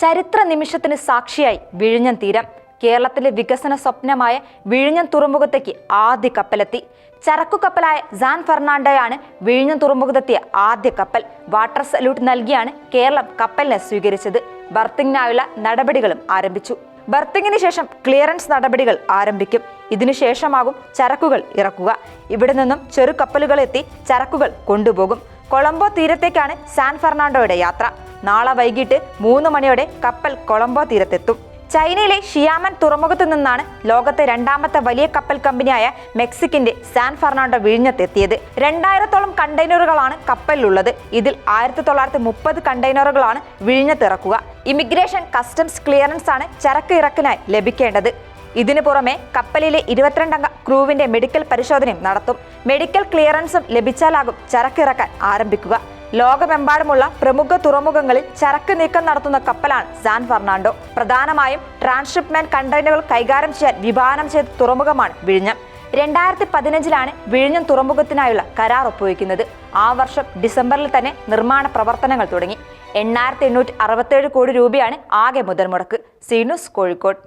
ചരിത്ര നിമിഷത്തിന് സാക്ഷിയായി വിഴിഞ്ഞം തീരം. കേരളത്തിലെ വികസന സ്വപ്നമായ വിഴിഞ്ഞം തുറമുഖത്തേക്ക് ആദ്യ കപ്പലെത്തി. ചരക്കു കപ്പലായ സാൻ ഫെർണാണ്ടോയാണ് വിഴിഞ്ഞം തുറമുഖത്തെത്തിയ ആദ്യ കപ്പൽ. വാട്ടർ സല്യൂട്ട് നൽകിയാണ് കേരളം കപ്പലിനെ സ്വീകരിച്ചത്. ബർത്തിങ്ങിനായുള്ള നടപടികളും ആരംഭിച്ചു. ബർത്തിങ്ങിന് ശേഷം ക്ലിയറൻസ് നടപടികൾ ആരംഭിക്കും. ഇതിനുശേഷമാകും ചരക്കുകൾ ഇറക്കുക. ഇവിടെ നിന്നും ചെറു കപ്പലുകളെത്തി ചരക്കുകൾ കൊണ്ടുപോകും. കൊളംബോ തീരത്തേക്കാണ് സാൻ ഫെർണാണ്ടോയുടെ യാത്ര. നാളെ വൈകിട്ട് മൂന്ന് മണിയോടെ കപ്പൽ കൊളംബോ തീരത്തെത്തും. ചൈനയിലെ ഷിയാമൻ തുറമുഖത്തു നിന്നാണ് ലോകത്തെ രണ്ടാമത്തെ വലിയ കപ്പൽ കമ്പനിയായ മെക്സിക്കിന്റെ സാൻ ഫെർണാണ്ടോ വിഴിഞ്ഞത്തെത്തിയത്. രണ്ടായിരത്തോളം കണ്ടെയ്നറുകളാണ് കപ്പലിലുള്ളത്. ഇതിൽ ആയിരത്തി തൊള്ളായിരത്തി മുപ്പത് കണ്ടെയ്നറുകളാണ് വിഴിഞ്ഞത്തിറക്കുക. ഇമിഗ്രേഷൻ കസ്റ്റംസ് ക്ലിയറൻസ് ആണ് ചരക്ക് ഇറക്കിനായി ലഭിക്കേണ്ടത്. ഇതിനു പുറമെ കപ്പലിലെ ഇരുപത്തിരണ്ടംഗ ക്രൂവിന്റെ മെഡിക്കൽ പരിശോധനയും നടത്തും. മെഡിക്കൽ ക്ലിയറൻസും ലഭിച്ചാലാകും ചരക്കിറക്കാൻ ആരംഭിക്കുക. ലോകമെമ്പാടുമുള്ള പ്രമുഖ തുറമുഖങ്ങളിൽ ചരക്ക് നീക്കം നടത്തുന്ന കപ്പലാണ് സാൻ ഫെർണാണ്ടോ. പ്രധാനമായും ട്രാൻസ്ഷിപ്മെന്റ് കണ്ടെയ്നറുകൾ കൈകാര്യം ചെയ്യാൻ വിഭാവനം ചെയ്ത തുറമുഖമാണ് വിഴിഞ്ഞം. രണ്ടായിരത്തി പതിനഞ്ചിലാണ് വിഴിഞ്ഞം തുറമുഖത്തിനായുള്ള കരാർ ഒപ്പുവയ്ക്കുന്നത് ആ വർഷം ഡിസംബറിൽ തന്നെ നിർമ്മാണ പ്രവർത്തനങ്ങൾ തുടങ്ങി. എണ്ണായിരത്തി എണ്ണൂറ്റി അറുപത്തേഴ് കോടി രൂപയാണ് ആകെ മുതൽമുടക്ക്. സീനുസ് കോഴിക്കോട്.